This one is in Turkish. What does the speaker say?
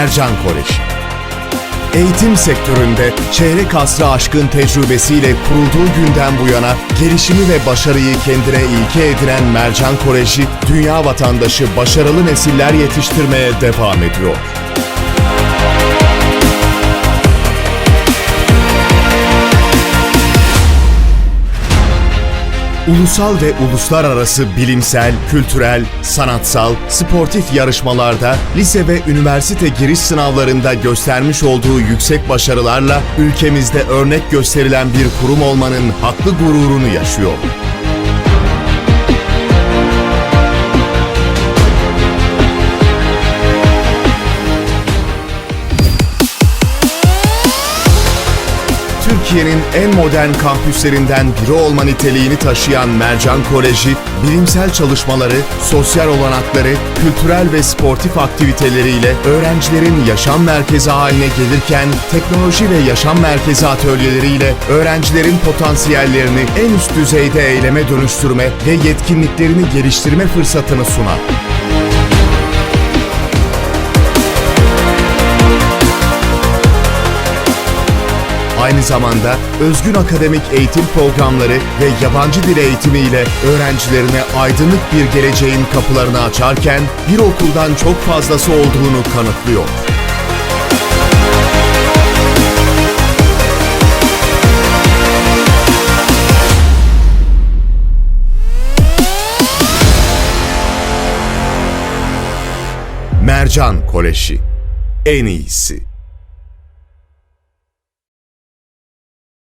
Mercan Koleji. Eğitim sektöründe çeyrek asrı aşkın tecrübesiyle kurulduğu günden bu yana gelişimi ve başarıyı kendine ilke edinen Mercan Koleji, dünya vatandaşı başarılı nesiller yetiştirmeye devam ediyor. Ulusal ve uluslararası bilimsel, kültürel, sanatsal, sportif yarışmalarda, lise ve üniversite giriş sınavlarında göstermiş olduğu yüksek başarılarla ülkemizde örnek gösterilen bir kurum olmanın haklı gururunu yaşıyor. Türkiye'nin en modern kampüslerinden biri olma niteliğini taşıyan Mercan Koleji, bilimsel çalışmaları, sosyal olanakları, kültürel ve sportif aktiviteleriyle öğrencilerin yaşam merkezi haline gelirken, teknoloji ve yaşam merkezi atölyeleriyle öğrencilerin potansiyellerini en üst düzeyde eyleme dönüştürme ve yetkinliklerini geliştirme fırsatını sunar. Aynı zamanda özgün akademik eğitim programları ve yabancı dil eğitimiyle öğrencilerine aydınlık bir geleceğin kapılarını açarken bir okuldan çok fazlası olduğunu kanıtlıyor. Mercan Koleji en iyisi.